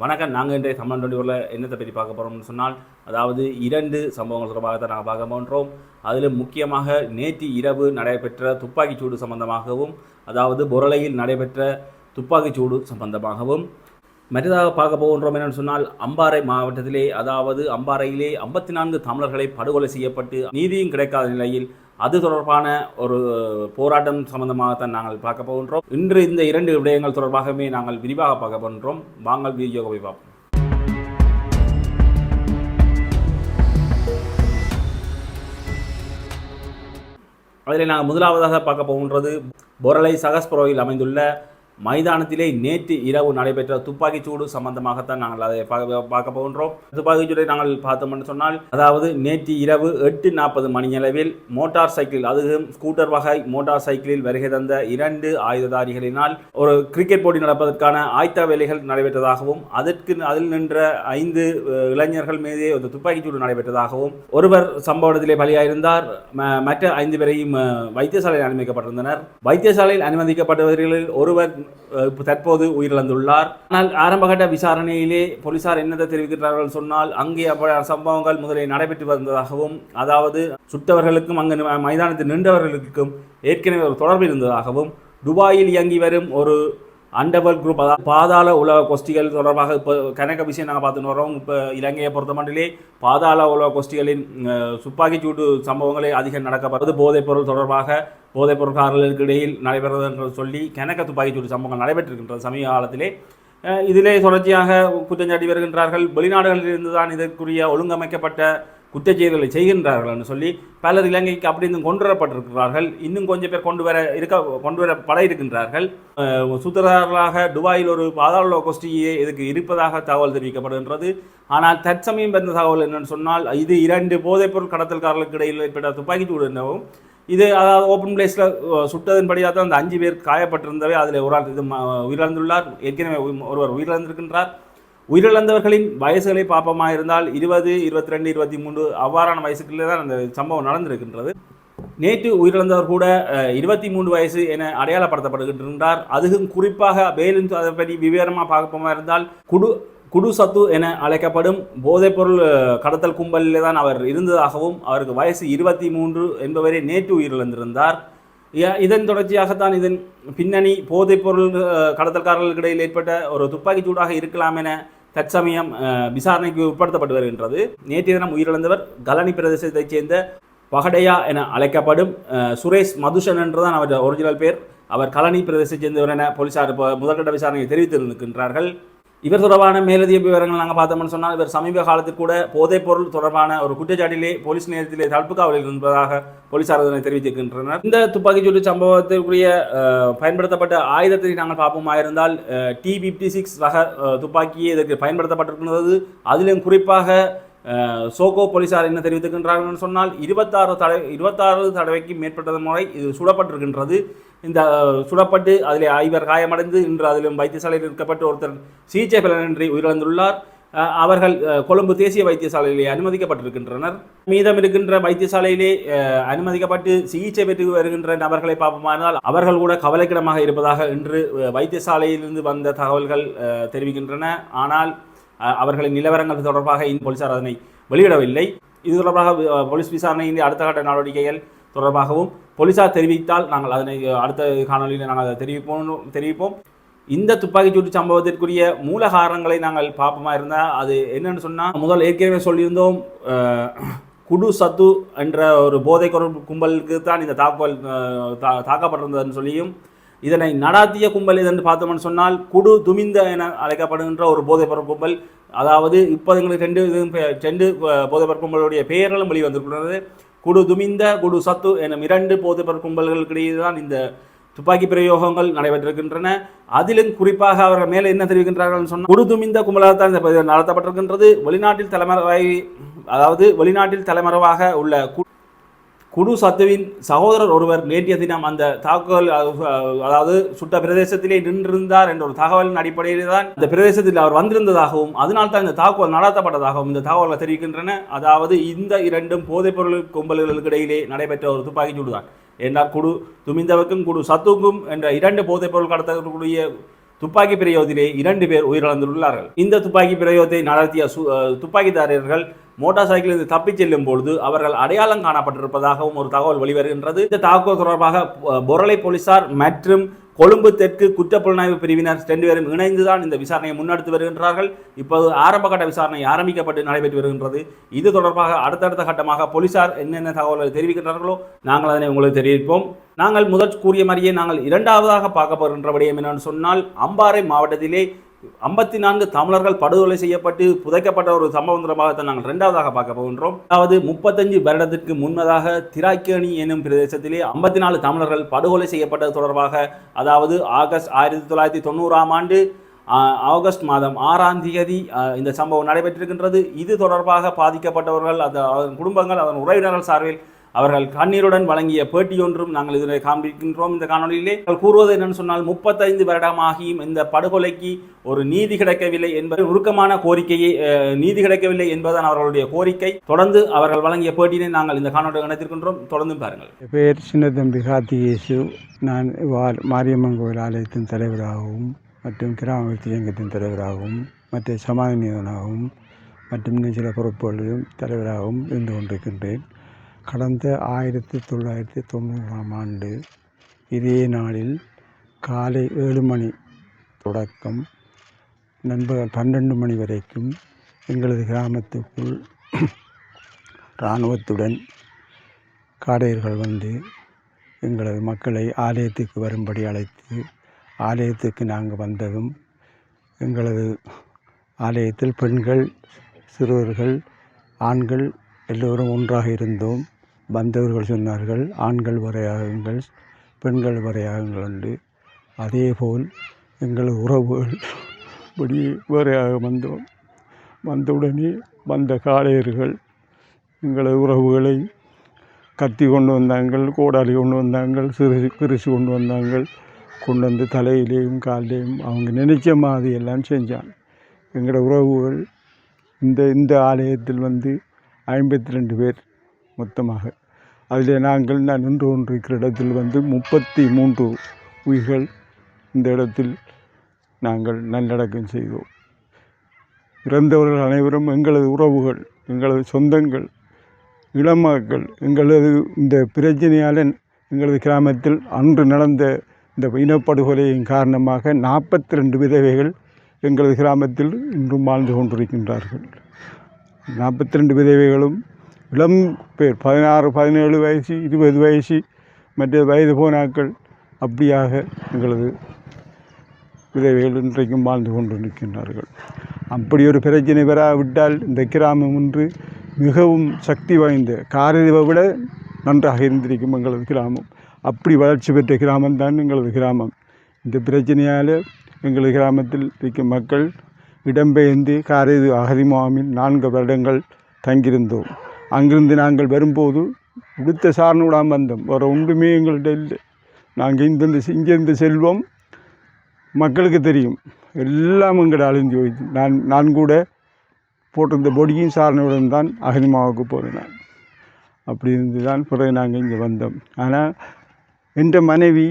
வணக்கம். நாங்கள் இன்றைய சம்பளம் டுவெண்ட்டி ஃபோரில் என்னத்தை பற்றி பார்க்க போகிறோம்னு சொன்னால் அதாவது இரண்டு சம்பவங்கள் தொடர்பாக தான் நாங்கள் பார்க்க போன்றோம் அதில் முக்கியமாக நேற்று இரவு நடைபெற்ற துப்பாக்கிச்சூடு சம்பந்தமாகவும் அதாவது பொருளையில் நடைபெற்ற துப்பாக்கிச்சூடு சம்பந்தமாகவும். மற்றதாக பார்க்க போகின்றோம் என்னென்னு சொன்னால் அம்பாறை மாவட்டத்திலே அதாவது அம்பாறையிலே ஐம்பத்தி நான்கு தமிழர்களை படுகொலை செய்யப்பட்டு நீதியும் கிடைக்காத நிலையில் அது தொடர்பான ஒரு போராட்டம் சம்பந்தமாகத்தான் நாங்கள் பார்க்க போகின்றோம். இன்று இந்த இரண்டு விடயங்கள் தொடர்பாகவே நாங்கள் விரிவாக பார்க்க போகின்றோம். வாங்கள் வீடியோவை பார்ப்போம். அதில் நாங்கள் முதலாவதாக பார்க்க போகின்றது பொரலை சகஸ்புரோவில் அமைந்துள்ள மைதானத்திலே நேற்று இரவு நடைபெற்ற துப்பாக்கிச்சூடு சம்பந்தமாகத்தான் நாங்கள் அதை பார்க்க பார்க்க போகின்றோம். துப்பாக்கிச்சூடை நாங்கள் பார்த்தோம்னு சொன்னால் அதாவது நேற்று இரவு எட்டு நாற்பது மணியளவில் மோட்டார் சைக்கிள் அதுவும் ஸ்கூட்டர் வகை மோட்டார் சைக்கிளில் வருகை தந்த இரண்டு ஆயுததாரிகளினால் ஒரு கிரிக்கெட் போட்டி நடப்பதற்கான ஆயத்த வேலைகள் நடைபெற்றதாகவும் அதற்கு அதில் நின்ற ஐந்து இளைஞர்கள் மீதே ஒரு துப்பாக்கிச்சூடு நடைபெற்றதாகவும் ஒருவர் சம்பவ இடத்திலே பலியாயிருந்தார். ம- மற்ற ஐந்து பேரையும் வைத்தியசாலையில் அனுமதிக்கப்பட்டிருந்தனர். வைத்தியசாலையில் அனுமதிக்கப்பட்டவர்களில் ஒருவர் தற்போது உயிரிழந்துள்ளார். ஆனால் ஆரம்பகட்ட விசாரணையிலே போலீசார் என்னதை தெரிவிக்கிறார்கள் சொன்னால் அங்கே சம்பவங்கள் முதலில் நடைபெற்று வந்ததாகவும் அதாவது சுட்டவர்களுக்கும் அங்கு மைதானத்தில் நின்றவர்களுக்கும் ஏற்கனவே ஒரு தொடர்பு இருந்ததாகவும் துபாயில் இயங்கி வரும் ஒரு அண்டர்வர்ல்ட் குரூப் அதாவது பாதாள உலக கோஷ்டிகள் தொடர்பாக இப்போ கணக்க விஷயம் நாங்கள் பார்த்துட்டு வரோம் இப்போ இலங்கையை பொறுத்த மட்டிலே பாதாள உலக கோஷ்டிகளின் துப்பாக்கிச்சூட்டு சம்பவங்களே அதிகம் நடக்கப்படுவது போதைப் பொருள் தொடர்பாக போதைப் பொருட்காரர்களுக்கு இடையில் நடைபெறுவது என்று சொல்லி கணக்க துப்பாக்கிச்சூடு சம்பவங்கள் நடைபெற்றிருக்கின்றது சமீப காலத்திலே. இதிலே தொடர்ச்சியாக குற்றஞ்சாட்டி வருகின்றார்கள். வெளிநாடுகளிலிருந்து தான் இதற்குரிய ஒழுங்கமைக்கப்பட்ட குற்றச்செயல்களை செய்கின்றார்கள் என்று சொல்லி பலர் இலங்கைக்கு அப்படி இருந்தும் கொண்டு வரப்பட்டிருக்கிறார்கள் இன்னும் கொஞ்சம் பேர் கொண்டு வர இருக்க கொண்டு வர பல இருக்கின்றார்கள். அஹ், சூத்திரதாரர்களாக துபாயில் ஒரு பாதாள கோஷ்டியே இதுக்கு இருப்பதாக தகவல் தெரிவிக்கப்படுகின்றது. ஆனால் தற்சமயம் வந்த தகவல் என்னென்னு சொன்னால் இது இரண்டு போதைப்பொருள் கடத்தல்காரர்களுக்கு இடையில் ஏற்பட்ட துப்பாக்கிச்சூடு என்னவும் இது அதாவது ஓப்பன் பிளேஸில் சுட்டதன்படியாக தான் அந்த அஞ்சு பேர் காயப்பட்டிருந்தவை. அதில் ஒரு ஆள் இது உயிரிழந்துள்ளார். ஏற்கனவே ஒருவர் உயிரிழந்திருக்கின்றார். உயிரிழந்தவர்களின் வயசுகளை பார்ப்பமாக இருந்தால் இருபது இருபத்தி ரெண்டு இருபத்தி மூன்று அவ்வாறான வயசுக்குள்ளே தான் அந்த சம்பவம் நடந்திருக்கின்றது. நேற்று உயிரிழந்தவர் கூட இருபத்தி மூன்று வயசு என அடையாளப்படுத்தப்படுகின்றார். அதுவும் குறிப்பாக மேலும் அதை பற்றி விவரமாக பார்ப்போமா இருந்தால் குடு குடு சத்து என அழைக்கப்படும் போதைப்பொருள் கடத்தல் கும்பலில் தான் அவர் இருந்ததாகவும் அவருக்கு வயசு இருபத்தி மூன்று என்பவரை நேற்று உயிரிழந்திருந்தார். இதன் தொடர்ச்சியாகத்தான் இதன் பின்னணி போதைப்பொருள் கடத்தல்காரர்களுக்கிடையில் ஏற்பட்ட ஒரு துப்பாக்கி சூடாக இருக்கலாம் என தற்சமயம் விசாரணைக்கு உட்படுத்தப்பட்டு வருகின்றது. நேற்றைய தினம் உயிரிழந்தவர் கலனி பிரதேசத்தைச் சேர்ந்த பகடையா என அழைக்கப்படும் சுரேஷ் மதுஷன் என்றுதான் அவர் ஒரிஜினல் பேர். அவர் கலனி பிரதேசத்தைச் சேர்ந்தவர் என போலீசார் இப்போ முதற்கட்ட விசாரணையை தெரிவித்திருக்கின்றார்கள். இவர் தொடர்பான மேலதிக விவரங்கள் நாங்கள் பார்த்தோம்னு சொன்னால் இவர் சமீப காலத்தில் கூட போதைப் பொருள் தொடர்பான ஒரு குற்றச்சாட்டிலே போலீஸ் நிலையத்திலே தடுப்பு காவலில் இருப்பதாக போலீசார் அதனை தெரிவித்திருக்கின்றனர். இந்த துப்பாக்கிச்சூடு சம்பவத்திற்குரிய பயன்படுத்தப்பட்ட ஆயுதத்தை நாங்கள் பார்ப்போமா இருந்தால் டி பிப்டி சிக்ஸ் ரக துப்பாக்கியே இதற்கு பயன்படுத்தப்பட்டிருக்கின்றது. அதிலும் குறிப்பாக சோகோ போலீசார் என்ன தெரிவித்திருக்கின்றார்கள் சொன்னால் இருபத்தாறு தடவை இருபத்தாறு தடவைக்கு மேற்பட்டது முறை இது சுடப்பட்டிருக்கின்றது. இந்த சுடப்பட்டு அதில் ஐவர் காயமடைந்து இன்று அதிலும் வைத்தியசாலையில் இருக்கப்பட்டு ஒருத்தர் சிகிச்சை பலனின்றி உயிரிழந்துள்ளார். அவர்கள் கொழும்பு தேசிய வைத்தியசாலையிலே அனுமதிக்கப்பட்டிருக்கின்றனர். மீதம் இருக்கின்ற வைத்தியசாலையிலே அனுமதிக்கப்பட்டு சிகிச்சை பெற்று வருகின்ற நபர்களை பார்ப்போமானால் அவர்கள் கூட கவலைக்கிடமாக இருப்பதாக இன்று வைத்தியசாலையிலிருந்து வந்த தகவல்கள் தெரிவிக்கின்றன. ஆனால் அவர்களின் நிலவரங்கள் தொடர்பாக இந்த போலீசார் அதனை வெளியிடவில்லை. இது தொடர்பாக போலீஸ் விசாரணையின் அடுத்த கட்ட நடவடிக்கைகள் தொடர்பாகவும் போலீசார் தெரிவித்தால் நாங்கள் அதனை அடுத்த காணொலியில் நாங்கள் அதை தெரிவிப்போம் தெரிவிப்போம். இந்த துப்பாக்கிச்சூட்டு சம்பவத்திற்குரிய மூல காரணங்களை நாங்கள் பார்ப்போமா இருந்தால் அது என்னென்னு சொன்னால் முதல் ஏற்கனவே சொல்லியிருந்தோம் குடு சத்து என்ற ஒரு போதை கும்பலுக்கு தான் இந்த தாக்குதல் தா- தாக்கப்பட்டிருந்ததுன்னு சொல்லியும் இதனை நடாத்திய கும்பல் இதென்று பார்த்தோம்னு சொன்னால் குடு துமிந்த என அழைக்கப்படுகின்ற ஒரு போதைப்பொருள் கும்பல் அதாவது இப்போ எங்களுக்கு ரெண்டு இது ரெண்டு போதைப்பொருள் கும்பலுடைய பெயர்களும் வெளிவந்திருக்கிறது குடு துமிந்த குடு சத்து எனும் இரண்டு போது கும்பல்களுக்கிடையே தான் இந்த துப்பாக்கி பிரயோகங்கள் நடைபெற்றிருக்கின்றன. அதிலும் குறிப்பாக அவர்கள் மேலே என்ன தெரிவிக்கின்றார்கள் சொன்னால் குடு துமிந்த கும்பலாக தான் இந்த நடத்தப்பட்டிருக்கின்றது. வெளிநாட்டில் தலைமறை அதாவது வெளிநாட்டில் தலைமறைவாக உள்ள கு- குடு சத்துவின் சகோதரர் ஒருவர் நேற்றைய தினம் அந்த தாக்குதல் அதாவது சுட்ட பிரதேசத்திலே நின்றிருந்தார் என்ற ஒரு தகவலின் அடிப்படையில் தான் இந்த பிரதேசத்தில் அவர் வந்திருந்ததாகவும் அதனால் தான் இந்த தாக்குதல் நடத்தப்பட்டதாகவும் இந்த தகவல்கள் தெரிவிக்கின்றன. அதாவது இந்த இரண்டும் போதைப்பொருள் கும்பல்களுக்கு இடையிலே நடைபெற்ற ஒரு துப்பாக்கி சூடுதான். என்றால் குடு துமிந்தவக்கும் குடு சத்துவுக்கும் என்ற இரண்டு போதைப்பொருள் கடத்தக்கூடிய துப்பாக்கி பிரயோகத்திலே இரண்டு பேர் உயிரிழந்துள்ளார்கள். இந்த துப்பாக்கி பிரயோகத்தை நடத்திய சு- துப்பாக்கிதாரர்கள் மோட்டார் சைக்கிளில் தப்பிச் செல்லும் பொழுது அவர்கள் அடையாளம் காணப்பட்டிருப்பதாகவும் ஒரு தகவல் வெளிவருகின்றது. இந்த தாக்குதல் தொடர்பாக பொரளை போலீசார் மற்றும் கொழும்பு தெற்கு குற்றப்புலனாய்வு பிரிவினர் ரெண்டு பேரும் இணைந்துதான் இந்த விசாரணையை முன்னெடுத்து வருகின்றார்கள். இப்போது ஆரம்பகட்ட விசாரணை ஆரம்பிக்கப்பட்டு நடைபெற்று வருகின்றது. இது தொடர்பாக அடுத்தடுத்த கட்டமாக போலீசார் என்னென்ன தகவல்களை தெரிவிக்கின்றார்களோ நாங்கள் அதனை உங்களுக்கு தெரிவிப்போம். நாங்கள் முதல் கூறிய மாதிரியே நாங்கள் இரண்டாவதாக பார்க்க போகின்ற விடயம் என்னென்னு சொன்னால் அம்பாறை மாவட்டத்திலே ஐம்பத்தி நான்கு தமிழர்கள் படுகொலை செய்யப்பட்டு புதைக்கப்பட்ட ஒரு சம்பவம் தொடர்பாக நாங்கள் இரண்டாவதாக பார்க்க போகின்றோம். அதாவது முப்பத்தஞ்சு வருடத்திற்கு முன்னதாக திராக்கேணி என்னும் பிரதேசத்திலே ஐம்பத்தி நாலு தமிழர்கள் படுகொலை செய்யப்பட்டது தொடர்பாக அதாவது ஆகஸ்ட் ஆயிரத்தி தொள்ளாயிரத்தி தொண்ணூறாம் ஆண்டு ஆகஸ்ட் மாதம் ஆறாம் தேதி இந்த சம்பவம் நடைபெற்றிருக்கின்றது. இது தொடர்பாக பாதிக்கப்பட்டவர்கள் அது அதன் குடும்பங்கள் அதன் உறவினர்கள் சார்பில் அவர்கள் கண்ணீருடன் வழங்கிய பேட்டியொன்றும் நாங்கள் இதனை காண்பிக்கின்றோம். இந்த காணொலியிலே அவர்கள் கூறுவது என்னன்னு சொன்னால் முப்பத்தைந்து வருடமாகியும் இந்த படுகொலைக்கு ஒரு நீதி கிடைக்கவில்லை என்பது உருக்கமான கோரிக்கையை நீதி கிடைக்கவில்லை என்பதுதான் அவர்களுடைய கோரிக்கை. தொடர்ந்து அவர்கள் வழங்கிய பேட்டியினை நாங்கள் இந்த காணொலி இணைத்திருக்கின்றோம். தொடர்ந்து பாருங்கள். பேர் பெயர் சின்னத்தம்பி கார்த்திகேசு நான் மாரியம்மன் கோயில் ஆலயத்தின் தலைவராகவும் மற்றும் கிராம விருத்தி இயக்கத்தின் தலைவராகவும் மற்ற சமாதானியனாகவும் மற்றும் சில பொறுப்புகளிலும் தலைவராகவும் இருந்து கொண்டிருக்கின்றேன். கடந்த ஆயிரத்தி தொள்ளாயிரத்தி தொண்ணூறாம் ஆண்டு இதே நாளில் காலை ஏழு மணி தொடக்கம் நண்பகல் பன்னெண்டு மணி வரைக்கும் எங்களது கிராமத்துக்குள் இராணுவத்துடன் காடையர்கள் வந்து எங்களது மக்களை ஆலயத்துக்கு வரும்படி அழைத்து ஆலயத்துக்கு நாங்கள் வந்ததும் எங்களது ஆலயத்தில் பெண்கள் சிறுவர்கள் ஆண்கள் எல்லோரும் ஒன்றாக இருந்தோம். வந்தவர்கள் சொன்னார்கள் ஆண்கள் வரையாகுங்கள் பெண்கள் வரையாகுங்கள் என்று. அதேபோல் எங்கள் உறவுகள் படி வரையாக வந்தோம். வந்தவுடனே வந்த காளையர்கள் எங்களது உறவுகளை கத்தி கொண்டு வந்தாங்கள் கோடாலி கொண்டு வந்தாங்கள் சிறு கிரிசு கொண்டு வந்தாங்கள் கொண்டு வந்து தலையிலேயும் காலிலேயும் அவங்க நினைச்ச மாதிரி எல்லாம் செஞ்சான். எங்களோட உறவுகள் இந்த இந்த ஆலயத்தில் வந்து ஐம்பத்தி ரெண்டு பேர் மொத்தமாக. அதில் நாங்கள் நான் நின்று கொண்டிருக்கிற இடத்தில் வந்து முப்பத்தி மூன்று உயிர்கள் இந்த இடத்தில் நாங்கள் நல்லடக்கம் செய்தோம். இறந்தவர்கள் அனைவரும் எங்களது உறவுகள் எங்களது சொந்தங்கள் இளமக்கள் எங்களது இந்த பிரச்சனையால் எங்களது கிராமத்தில் அன்று நடந்த இந்த இனப்படுகொலையின் காரணமாக நாற்பத்தி ரெண்டு விதவைகள் எங்களது கிராமத்தில் இன்றும் வாழ்ந்து கொண்டிருக்கின்றார்கள். நாற்பத்தி ரெண்டு விதவைகளும் இளம் பேர் பதினாறு பதினேழு வயசு இருபது வயசு மற்ற வயது போனாக்கள் அப்படியாக எங்களது விதவைகள் இன்றைக்கும் வாழ்ந்து கொண்டு நிற்கின்றார்கள். அப்படி ஒரு பிரச்சனை வராவிட்டால் இந்த கிராமம் ஒன்று மிகவும் சக்தி வாய்ந்த காரதிவை விட நன்றாக இருந்திருக்கும் எங்களது கிராமம். அப்படி வளர்ச்சி பெற்ற கிராமம்தான் எங்களது கிராமம். இந்த பிரச்சனையால் எங்களது கிராமத்தில் இருக்கும் மக்கள் இடம்பெயர்ந்து காரது அகதி முகாமில் நான்கு வருடங்கள் தங்கியிருந்தோம். அங்கிருந்து நாங்கள் வரும்போது உடுத்த சார்னூடாம் வந்தோம் வேறு ஒன்றுமே எங்கள்கிட்ட இல்லை. நாங்கள் இங்கிருந்து இங்கேருந்து செல்வோம். மக்களுக்கு தெரியும். எல்லாம் எங்கள்கிட்ட அழிஞ்சு போயிடுச்சு நான் நான் கூட போட்டிருந்த பொடியும் சாரனுடன் தான் அகனிமாவுக்கு போகிறேன் நான் அப்படி இருந்து தான் பிறகு நாங்கள் இங்கே வந்தோம். ஆனால் என்ற மனைவி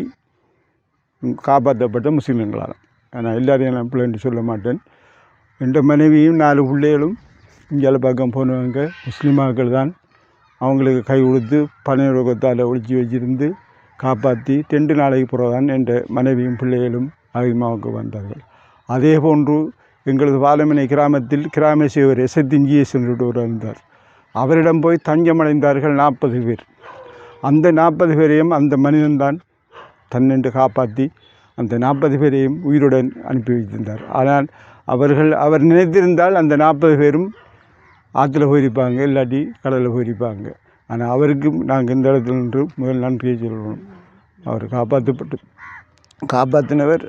காப்பாற்றப்பட்ட முஸ்லீம்களால் ஆனால் எல்லாரையும் நான் பிள்ளைன்னு சொல்ல மாட்டேன். என்ற மனைவியும் நாலு பிள்ளைகளும் இங்கே பக்கம் போனவங்க முஸ்லீமாக்கள் தான். அவங்களுக்கு கை கொடுத்து பனையுலகத்தால் ஒழிச்சு வச்சிருந்து காப்பாற்றி ரெண்டு நாளைக்கு பிறகு தான் என்ற மனைவியும் பிள்ளைகளும் அகிமாவுக்கு வந்தார்கள். அதே போன்று எங்களது பாலமனை கிராமத்தில் கிராம சேவர் எஸ்எத்தின் ஜிஎஸ் என்று இருந்தார். அவரிடம் போய் தஞ்சமடைந்தார்கள் நாற்பது பேர். அந்த நாற்பது பேரையும் அந்த மனிதன்தான் தன்னென்று காப்பாற்றி அந்த நாற்பது பேரையும் உயிருடன் அனுப்பி வைத்திருந்தார். ஆனால் அவர்கள் அவர் நினைத்திருந்தால் அந்த நாற்பது பேரும் ஆற்றுல போயிருப்பாங்க இல்லாட்டி கடலில் போயிருப்பாங்க. ஆனால் அவருக்கும் நாங்கள் இந்த இடத்துல நின்று முதல் நன்றியை சொல்லணும். அவர் காப்பாற்றப்பட்டு காப்பாற்றினவர்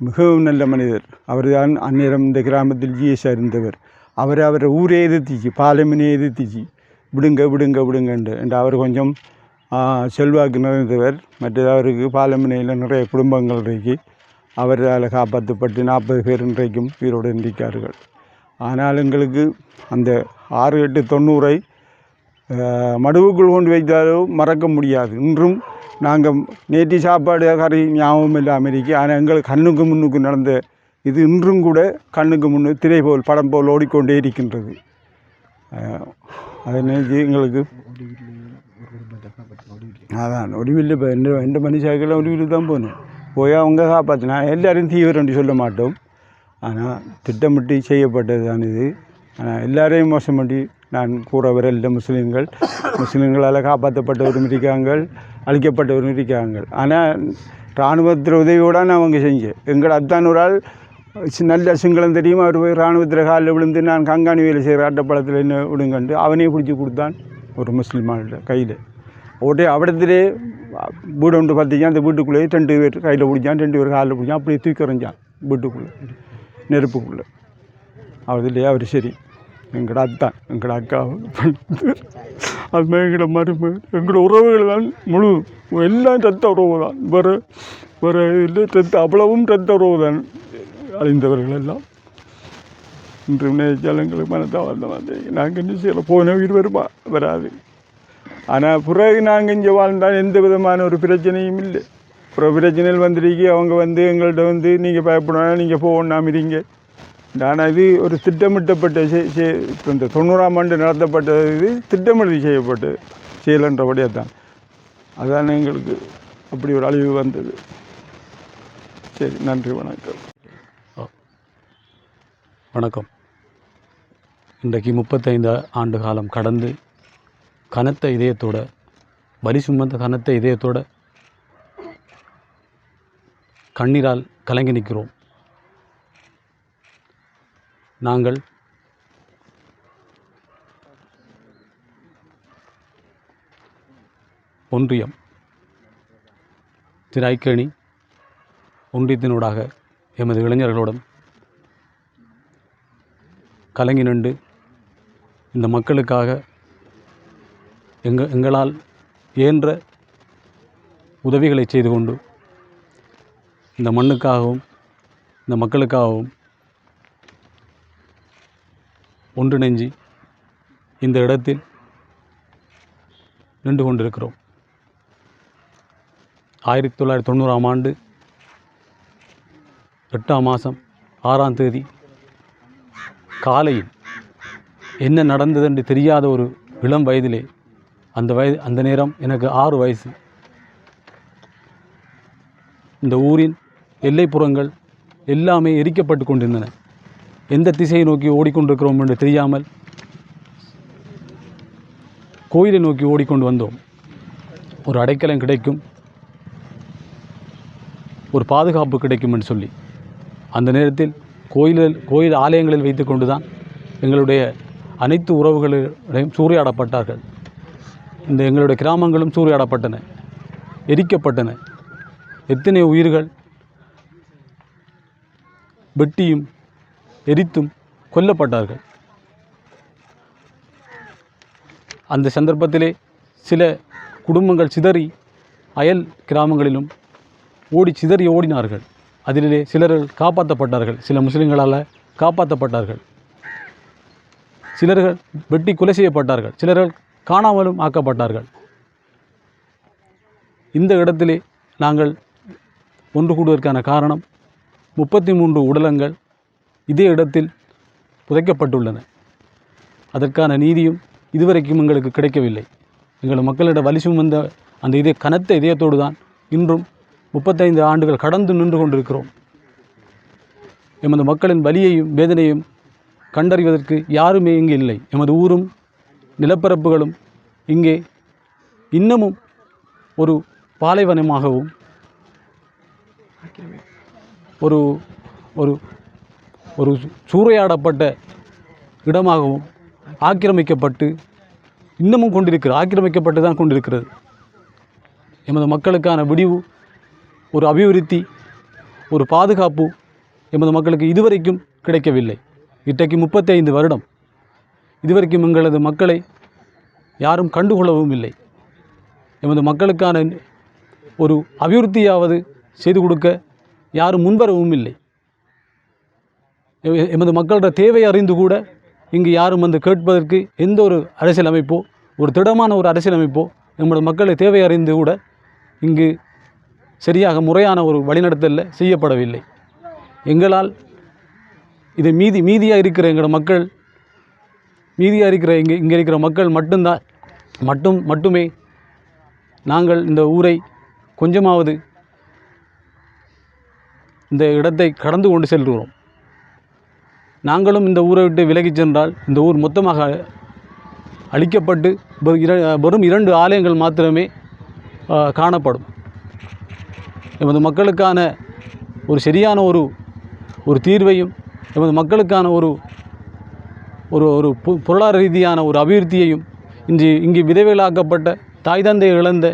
மிகவும் நல்ல மனிதர். அவர் தான் அந்நேரம் இந்த கிராமத்தில் ஜிஎஸ்ஆர் இருந்தவர். அவர் அவரை ஊரே எதிர்த்திச்சு பாலமினை எதிர்த்திச்சு. விடுங்க விடுங்க விடுங்கண்டு என்று. அவர் கொஞ்சம் செல்வாக்கு நிறைந்தவர். மற்றது அவருக்கு பாலமினையில் நிறைய குடும்பங்கள் இருக்கு. அவரால் காப்பாற்றப்பட்டு நாற்பது பேர் இன்றைக்கும் உயிரோடு இருக்கார்கள் ஆனால் எங்களுக்கு அந்த ஆறு எட்டு தொண்ணூறை மடுவுக்குள் கொண்டு வைத்தாலும் மறக்க முடியாது. இன்றும் நாங்கள் நேற்று சாப்பாடு கறி ஞாபகம் இல்லாமல் இருக்கு ஆனால் எங்களுக்கு கண்ணுக்கு முன்னுக்கு நடந்த இது இன்றும் கூட கண்ணுக்கு முன்னு திரை போல் படம் போல் ஓடிக்கொண்டே இருக்கின்றது. அஹ், அதை நினைச்சு எங்களுக்கு அதான் ஒடிவில் இப்போ. ரெண்டு ரெண்டு மணி சைக்கிளில் ஒடிவில் தான் போகணும் போய் அவங்க காப்பாற்றினா எல்லாரையும் தீவிரம் சொல்ல மாட்டோம். ஆனால் திட்டமிட்டு செய்யப்பட்டது தான் இது. எல்லாரையும் மோசம் பண்ணி நான் கூற வரல முஸ்லீம்கள். முஸ்லீம்களால் காப்பாற்றப்பட்டவரும் இருக்காங்க அழிக்கப்பட்டவரும் இருக்காங்க ஆனால் இராணுவத்தில் உதவியோட நான் அவங்க செஞ்சேன். எங்கள் அத்தான் ஒரு ஆள் நல்ல சிங்களம் தெரியும்? அவர் போய் இராணுவத்தில் காலில் விழுந்து நான் கங்காணி வேலை செய்கிற அட்டப்படத்தில் என்ன விடுங்கண்டு அவனே பிடிச்சி கொடுத்தான் ஒரு முஸ்லீமான கையில். உடனே அவடத்திலே வீடு ஒன்று பார்த்திங்க அந்த வீட்டுக்குள்ளேயே ரெண்டு பேர் கையில் பிடிச்சான் ரெண்டு பேர் காலில் பிடிச்சான். அப்படியே தூக்கி எறிஞ்சான் வீட்டுக்குள்ளே நெருப்புக்குள்ளே. அதுலேயே அவர் சரி. எங்களோட அத்தான் எங்களோட அக்கா அது எங்களோட மருமை எங்களோட உறவுகள் தான் முழு. எல்லாம் ரத்த உறவு தான். வேறு வேறு இல்லை. ரத்த அவ்வளவும் ரத்த உறவு தான் அழிந்தவர்கள் எல்லாம். இன்று நினைச்சால் எங்களுக்கு மனதாக வந்த மாதிரி. நாங்கள் என்ன செய்யலாம் போன உயிர் வருமா? வராது. ஆனால் பிறகு நாங்கள் இங்கே வாழ்ந்தால் எந்த விதமான ஒரு பிரச்சனையும் இல்லை. அப்புறம் பிரச்சனைகள் வந்துருக்கி அவங்க வந்து எங்கள்கிட்ட வந்து நீங்கள் பயப்படணும் நீங்கள் போகணும் இருங்க. ஆனால் இது ஒரு திட்டமிட்டப்பட்ட செ- இந்த தொண்ணூறாம் ஆண்டு நடத்தப்பட்ட இது திட்டமிட்டு செய்யப்பட்டு செயலன்றபடியாக தான். அதான் எங்களுக்கு அப்படி ஒரு அழிவு வந்தது. சரி நன்றி வணக்கம். வணக்கம். இன்றைக்கு முப்பத்தைந்து ஆண்டு காலம் கடந்து கனத்த இதயத்தோட வரி சுமந்த கனத்த இதயத்தோட கண்ணீரால் கலங்கி நிற்கிறோம். நாங்கள் ஒன்றியம் திரு ஐக்கணி ஒன்றியத்தினூடாக எமது இளைஞர்களுடன் கலங்கி நின்று இந்த மக்களுக்காக எங்க எங்களால் இயன்ற உதவிகளை செய்து கொண்டு இந்த மண்ணுக்காகவும் இந்த மக்களுக்காகவும் ஒன்றிணைஞ்சி இந்த இடத்தில் நின்று கொண்டிருக்கிறோம். ஆயிரத்தி தொள்ளாயிரத்தி தொண்ணூறாம் ஆண்டு எட்டாம் மாதம் ஆறாம் தேதி காலையில் என்ன நடந்தது என்று தெரியாத ஒரு இளம் வயதிலே அந்த வயது அந்த நேரம் எனக்கு ஆறு வயசு. இந்த ஊரின் எல்லைப்புறங்கள் எல்லாமே எரிக்கப்பட்டு கொண்டிருந்தன. எந்த திசையை நோக்கி ஓடிக்கொண்டிருக்கிறோம் என்று தெரியாமல் கோயிலை நோக்கி ஓடிக்கொண்டு வந்தோம். ஒரு அடைக்கலம் கிடைக்கும். ஒரு பாதுகாப்பு கிடைக்கும் என்று சொல்லி. அந்த நேரத்தில் கோயிலில் கோயில் ஆலயங்களில் வைத்துக்கொண்டு தான் எங்களுடைய அனைத்து உறவுகளிடையும் சூறையாடப்பட்டார்கள். இந்த எங்களுடைய கிராமங்களும் சூறையாடப்பட்டன எரிக்கப்பட்டன. எத்தனை உயிர்கள் வெட்டியும் எரித்தும் கொல்லப்பட்டார்கள். அந்த சந்தர்ப்பத்திலே சில குடும்பங்கள் சிதறி அயல் கிராமங்களிலும் ஓடி சிதறி ஓடினார்கள். அதிலே சிலர்கள் காப்பாற்றப்பட்டார்கள். சில முஸ்லிம்களால் காப்பாற்றப்பட்டார்கள். சிலர்கள் வெட்டி கொலை செய்யப்பட்டார்கள். சிலர்கள் காணாமலும் ஆக்கப்பட்டார்கள். இந்த இடத்திலே நாங்கள் ஒன்று கூடுவதற்கான காரணம் முப்பத்தி மூன்று உடலங்கள் இதே இடத்தில் புதைக்கப்பட்டுள்ளன. அதற்கான நீதியும் இதுவரைக்கும் எங்களுக்கு கிடைக்கவில்லை. எங்கள் மக்களிடம் வலி சுமந்த அந்த இதய கனத்த இதயத்தோடு தான் இன்றும் முப்பத்தைந்து ஆண்டுகள் கடந்து நின்று கொண்டிருக்கிறோம். எமது மக்களின் வலியையும் வேதனையும் கண்டறிவதற்கு யாருமே இங்கு இல்லை. எமது ஊரும் நிலப்பரப்புகளும் இங்கே இன்னமும் ஒரு பாலைவனமாகவும் ஒரு ஒரு ஒரு சூறையாடப்பட்ட இடமாகவும் ஆக்கிரமிக்கப்பட்டு இன்னமும் கொண்டிருக்கிறது ஆக்கிரமிக்கப்பட்டு தான் கொண்டிருக்கிறது. எமது மக்களுக்கான விடிவு ஒரு அபிவிருத்தி ஒரு பாதுகாப்பு எமது மக்களுக்கு இதுவரைக்கும் கிடைக்கவில்லை. இன்றைக்கு முப்பத்தைந்து வருடம் இதுவரைக்கும் எங்களது மக்களை யாரும் கண்டுகொள்ளவும் இல்லை. எமது மக்களுக்கான ஒரு அபிவிருத்தியாவது செய்து கொடுக்க யாரும் முன்வரவும் இல்லை. எமது மக்களோட தேவை அறிந்து கூட இங்கு யாரும் வந்து கேட்பதற்கு எந்த ஒரு அரசியலமைப்போ ஒரு திடமான ஒரு அரசியலமைப்போ எமது மக்களை தேவை அறிந்து கூட இங்கு சரியாக முறையான ஒரு வழிநடத்தலில் செய்யப்படவில்லை. எங்களால் இது மீதி மீதியாக இருக்கிற எங்களோட மக்கள் மீதியாக இருக்கிற இங்கே இங்கே இருக்கிற மக்கள் மட்டும்தான் மட்டும் மட்டுமே நாங்கள் இந்த ஊரை கொஞ்சமாவது இந்த இடத்தை கடந்து கொண்டு செல்கிறோம். நாங்களும் இந்த ஊரை விட்டு விலகிச் சென்றால் இந்த ஊர் மொத்தமாக அழிக்கப்பட்டு வெறும் இர இரண்டு ஆலயங்கள் மாத்திரமே காணப்படும். எமது மக்களுக்கான ஒரு சரியான ஒரு ஒரு தீர்வையும் எமது மக்களுக்கான ஒரு ஒரு ஒரு பொ- பொருளாதார ரீதியான ஒரு அபிவிருத்தியையும் இன்று இங்கு விதவைகளாக்கப்பட்ட தாய் தந்தை இழந்த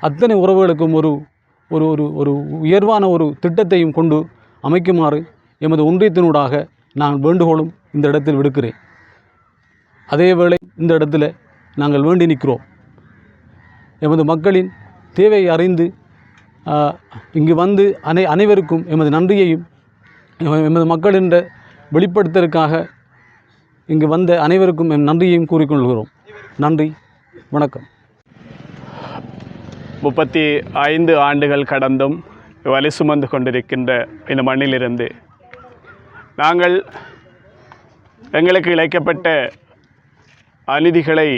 அத்தனை உறவுகளுக்கும் ஒரு ஒரு ஒரு ஒரு உயர்வான ஒரு திட்டத்தையும் கொண்டு அமைக்குமாறு எமது ஒன்றியத்தினூடாக நான் வேண்டுகோளும் இந்த இடத்தில் விடுக்கிறேன். அதேவேளை இந்த இடத்துல நாங்கள் வேண்டி நிற்கிறோம். எமது மக்களின் தேவையை அறிந்து இங்கு வந்து அனை அனைவருக்கும் எமது நன்றியையும் எமது மக்கள் என்ற வெளிப்படுத்தலுக்காக இங்கு வந்த அனைவருக்கும் எம் நன்றியையும் கூறிக்கொள்கிறோம். நன்றி வணக்கம். முப்பத்தி ஐந்து ஆண்டுகள் கடந்தும் வலி சுமந்து கொண்டிருக்கின்ற இந்த மண்ணிலிருந்து நாங்கள் எங்களுக்கு இழைக்கப்பட்ட அநீதிகளை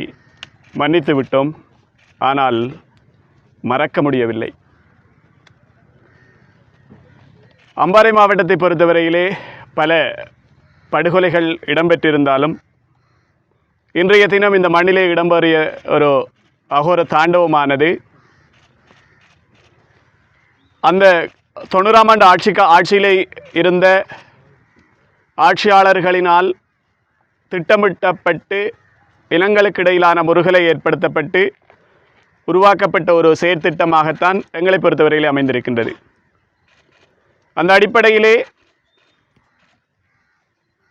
மன்னித்து விட்டோம். ஆனால் மறக்க முடியவில்லை. அம்பாறை மாவட்டத்தை பொறுத்தவரையிலே பல படுகொலைகள் இடம்பெற்றிருந்தாலும் இன்றைய தினம் இந்த மண்ணிலே இடம்பெறிய ஒரு அகோர தாண்டவமானது அந்த தொண்ணூறாம் ஆண்டு ஆட்சிக்கு ஆட்சியிலே இருந்த ஆட்சியாளர்களினால் திட்டமிட்டப்பட்டு இனங்களுக்கு இடையிலான முருகலை ஏற்படுத்தப்பட்டு உருவாக்கப்பட்ட ஒரு செயற்திட்டமாகத்தான் எங்களை பொறுத்தவரையிலே அமைந்திருக்கின்றது. அந்த அடிப்படையிலே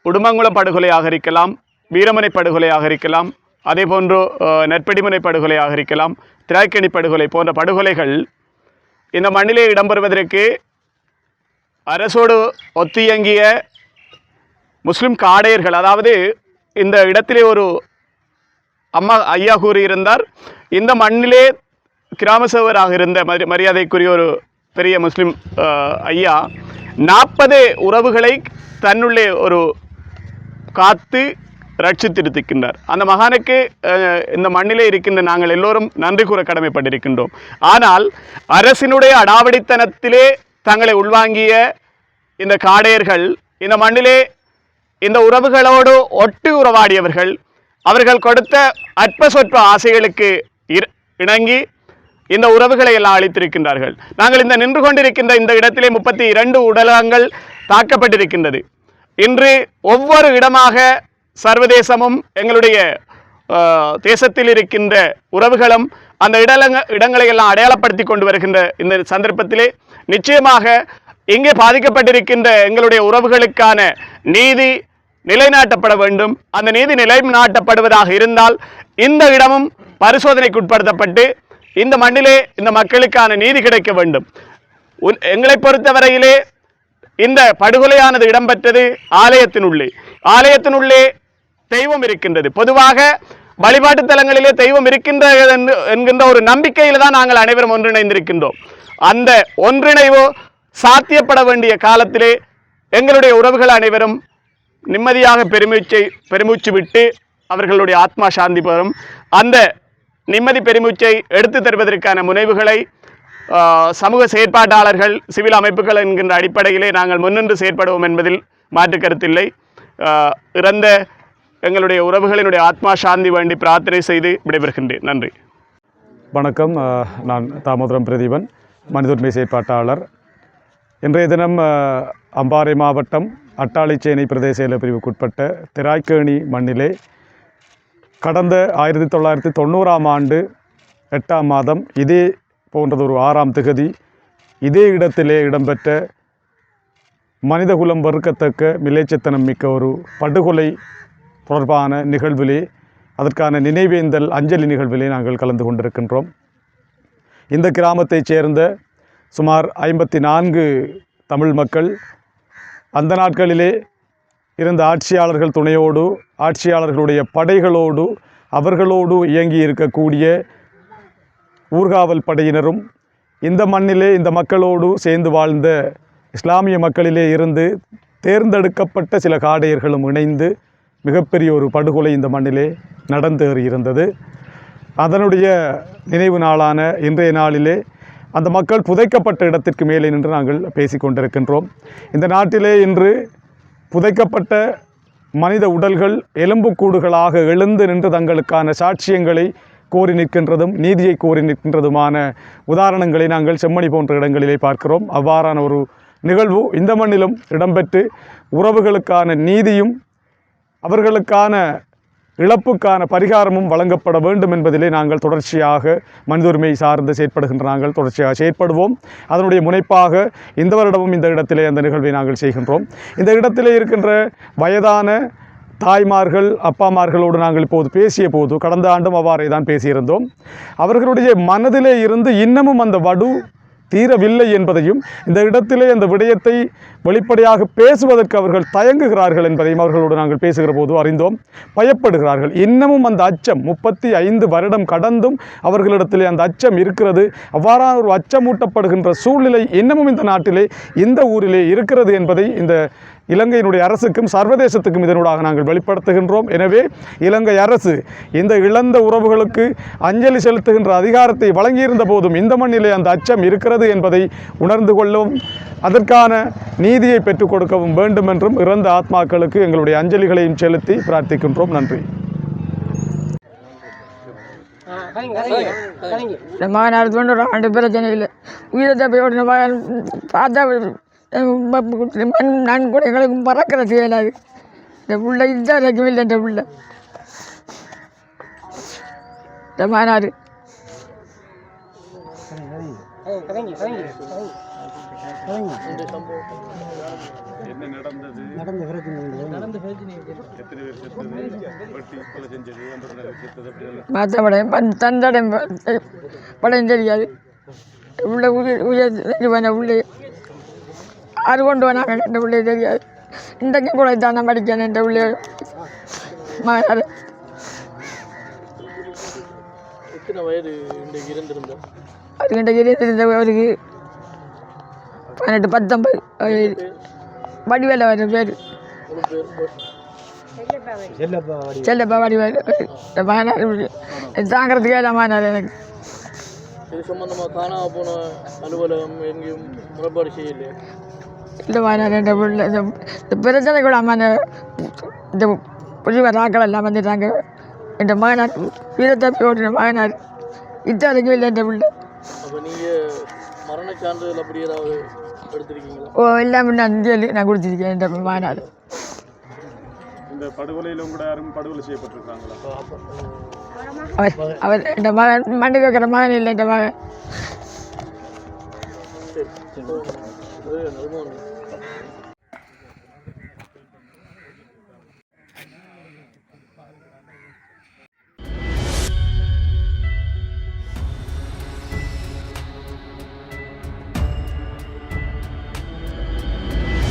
உடுமங்குளம் படுகொலையாக இருக்கலாம் வீரமனை படுகொலையாக இருக்கலாம் அதே போன்று அஹ், நெற்படிமனை படுகொலையாக இருக்கலாம் திராய்க்கணி படுகொலை போன்ற படுகொலைகள் இந்த மண்ணிலே இடம்பெறுவதற்கு அரசோடு ஒத்தியங்கிய முஸ்லிம் காடையர்கள் அதாவது இந்த இடத்திலே ஒரு அம்மா ஐயா கூறியிருந்தார் இந்த மண்ணிலே கிராம சேவராக இருந்த மரி மரியாதைக்குரிய ஒரு பெரிய முஸ்லிம் ஐயா நாற்பது உறவுகளை தன்னுள்ளே ஒரு காத்து ரட்சித்திருக்கின்றார். அந்த மகானுக்கு இந்த மண்ணிலே இருக்கின்ற நாங்கள் எல்லோரும் நன்றி கூற கடமைப்பட்டிருக்கின்றோம். ஆனால் அரசினுடைய அடாவடித்தனத்திலே தங்களை உள்வாங்கிய இந்த காடையர்கள் இந்த மண்ணிலே இந்த உறவுகளோடு ஒட்டி உறவாடியவர்கள் அவர்கள் கொடுத்த அற்ப சொற்ப ஆசைகளுக்கு இணங்கி இந்த உறவுகளை எல்லாம் அளித்திருக்கின்றார்கள். நாங்கள் இந்த நின்று கொண்டிருக்கின்ற இந்த இடத்திலே முப்பத்தி இரண்டு உடலங்கள் தாக்கப்பட்டிருக்கின்றது. இன்று ஒவ்வொரு இடமாக சர்வதேசமும் எங்களுடைய தேசத்தில் இருக்கின்ற உறவுகளும் அந்த இடலங்க இடங்களை எல்லாம் அடையாளப்படுத்தி கொண்டு வருகின்ற இந்த சந்தர்ப்பத்திலே நிச்சயமாக இங்கே பாதிக்கப்பட்டிருக்கின்ற எங்களுடைய உறவுகளுக்கான நீதி நிலைநாட்டப்பட வேண்டும். அந்த நீதி நிலைநாட்டப்படுவதாக இருந்தால் இந்த இடமும் பரிசோதனைக்குட்படுத்தப்பட்டு இந்த மண்ணிலே இந்த மக்களுக்கான நீதி கிடைக்க வேண்டும். உன் எங்களை பொறுத்தவரையிலே இந்த படுகொலையானது இடம்பெற்றது ஆலயத்தினுள்ளே. ஆலயத்தினுள்ளே தெய்வம் இருக்கின்றது. பொதுவாக வழிபாட்டு தலங்களிலே தெய்வம் இருக்கின்றது என்று- என்கின்ற ஒரு நம்பிக்கையில் தான் நாங்கள் அனைவரும் ஒன்றிணைந்திருக்கின்றோம். அந்த ஒன்றிணைவு சாத்தியப்பட வேண்டிய காலத்திலே எங்களுடைய உறவுகள் அனைவரும் நிம்மதியாக பெருமூச்சை பெருமூச்சு விட்டு அவர்களுடைய ஆத்மா சாந்தி பெறும். அந்த நிம்மதி பெருமூச்சை எடுத்து தருவதற்கான முனைவுகளை சமூக செயற்பாட்டாளர்கள் சிவில் அமைப்புகள் என்கின்ற அடிப்படையிலே நாங்கள் முன்னின்று செயற்படுவோம் என்பதில் மாற்று கருத்தில்லை. இறந்த எங்களுடைய உறவுகளினுடைய ஆத்மா சாந்தி வேண்டி பிரார்த்தனை செய்து விடைபெறுகின்றேன். நன்றி. வணக்கம். நான் தாமோதரம் பிரதீபன் மனிதுரிமை செயற்பாட்டாளர் இன்றைய தினம் அம்பாறை மாவட்டம் அட்டாளிச்சேனை பிரதேச செயலர் பிரிவுக்குட்பட்ட திராய்க்கேணி மண்ணிலே கடந்த ஆயிரத்தி தொள்ளாயிரத்தி தொண்ணூறாம் ஆண்டு எட்டாம் மாதம் இதே போன்றதொரு ஆறாம் திகதி இதே இடத்திலே இடம்பெற்ற மனிதகுலம் வெறுக்கத்தக்க மிலேச்சத்தனம் மிக்க ஒரு படுகொலை தொடர்பான நிகழ்விலே அதற்கான நினைவேந்தல் அஞ்சலி நிகழ்விலே நாங்கள் கலந்து கொண்டிருக்கின்றோம். இந்த கிராமத்தைச் சேர்ந்த சுமார் ஐம்பத்தி நான்கு தமிழ் மக்கள் அந்த நாட்களிலே இருந்த ஆட்சியாளர்கள் துணையோடு ஆட்சியாளர்களுடைய படைகளோடு அவர்களோடு இயங்கி இருக்கக்கூடிய ஊர்காவல் படையினரும் இந்த மண்ணிலே இந்த மக்களோடு சேர்ந்து வாழ்ந்த இஸ்லாமிய மக்களிலே இருந்து தேர்ந்தெடுக்கப்பட்ட சில காடையர்களும் இணைந்து மிகப்பெரிய ஒரு படுகொலை இந்த மண்ணிலே நடந்தேறி இருந்தது அதனுடைய நினைவு நாளான இன்றைய நாளிலே அந்த மக்கள் புதைக்கப்பட்ட இடத்திற்கு மேலே நின்று நாங்கள் பேசி கொண்டிருக்கின்றோம் இந்த நாட்டிலே இன்று புதைக்கப்பட்ட மனித உடல்கள் எலும்புக்கூடுகளாக எழுந்து நின்று தங்களுக்கான சாட்சியங்களை கோரி நிற்கின்றதும் நீதியை கோரி நிற்கின்றதுமான உதாரணங்களை நாங்கள் செம்மணி போன்ற இடங்களிலே பார்க்கிறோம். அவ்வாறான ஒரு நிகழ்வு இந்த மண்ணிலும் இடம்பெற்று உறவுகளுக்கான நீதியும் அவர்களுக்கான இழப்புக்கான பரிகாரமும் வழங்கப்பட வேண்டும் என்பதிலே நாங்கள் தொடர்ச்சியாக மனித உரிமை சார்ந்து செயற்படுகின்ற நாங்கள் தொடர்ச்சியாக செயற்படுவோம். அதனுடைய முனைப்பாக இந்த வருடமும் இந்த இடத்திலே அந்த நிகழ்வை நாங்கள் செய்கின்றோம். இந்த இடத்திலே இருக்கின்ற வயதான தாய்மார்கள் அப்பாமார்களோடு நாங்கள் இப்போது பேசிய போது கடந்த ஆண்டும் அவ்வாறே தான் பேசியிருந்தோம். அவர்களுடைய மனதிலே இருந்து இன்னமும் அந்த வடு தீரவில்லை என்பதையும் இந்த இடத்திலே அந்த விடயத்தை வெளிப்படையாக பேசுவதற்கு அவர்கள் தயங்குகிறார்கள் என்பதையும் அவர்களோடு நாங்கள் பேசுகிற போது அறிந்தோம். பயப்படுகிறார்கள். இன்னமும் அந்த அச்சம் முப்பத்தி ஐந்து வருடம் கடந்தும் அவர்களிடத்திலே அந்த அச்சம் இருக்கிறது. அவ்வாறான ஒரு அச்சமூட்டப்படுகின்ற சூழ்நிலை இன்னமும் இந்த நாட்டிலே இந்த ஊரிலே இருக்கிறது என்பதை இந்த இலங்கையினுடைய அரசுக்கும் சர்வதேசத்துக்கும் இதனூடாக நாங்கள் வெளிப்படுத்துகின்றோம். எனவே இலங்கை அரசு இந்த இழந்த உறவுகளுக்கு அஞ்சலி செலுத்துகின்ற அதிகாரத்தை வழங்கியிருந்த போதும் இந்த மண்ணிலே அந்த அச்சம் இருக்கிறது என்பதை உணர்ந்து கொள்ளவும் அதற்கான நீதியை பெற்றுக் கொடுக்கவும் வேண்டும் என்றும் இறந்த ஆத்மாக்களுக்கு எங்களுடைய அஞ்சலிகளையும் செலுத்தி பிரார்த்திக்கின்றோம். நன்றி. இந்த மகனார் தொண்ணூறு ஆண்டு பிரச்சனை இல்லை உயிரை தப்பையோட பார்த்தா மண் நன்கொடைகளுக்கு மறக்கிற செய்யலாது இந்த பிள்ளை இதுதான் வரைக்கும் இல்லை இந்த பிள்ளை. இந்த மாநாடு. மாத்தப்படையும் பன் படையும் தெரியாது உள்ள உயர் உயர் உள்ளே அது கொண்டு வந்தாங்க இந்த உள்ளே தெரியாது. இன்றைக்கு கூட தான் படிக்கணும் இந்த உள்ளே மகனார் அது இன்றைக்கு இருந்த அவருக்கு பதினெட்டு பத்தொன்பது வயது. வடிவேல வர பேர். செல்லப்பா வடிவேல். மகனார் தாங்கிறதுக்கே இல்லை மகனார் எனக்கு. இது சம்பந்தமாக காணாம போன அலுவலகம் எங்கேயும் முறைப்பாடு செய்யலையே? இந்த மாதிரி இந்த உள்ள இந்த பிரச்சனை கூட அம்மா இந்த புரிவர் ஆக்கள் எல்லாம் வந்துட்டாங்க இந்த மகனார் வீரத்தப்பி ஓட்டின மகனார் இத்த வரைக்கும் இல்லை இந்த பிள்ளை மரண சான்றிதழ் அப்படி ஏதாவது எடுத்திருக்கீங்களா? ஓ எல்லாம் நான் சொல்லி நான் கொடுத்துருக்கேன் இந்த மகனார் இந்த படுகொலையில் உங்களோட யாரும் படுகொலை செய்யப்பட்டிருக்காங்களா? அவர் அவர் இந்த மகன் மண்டு கேட்குற மகன் இல்லை இந்த மகன் இது நறுமணம்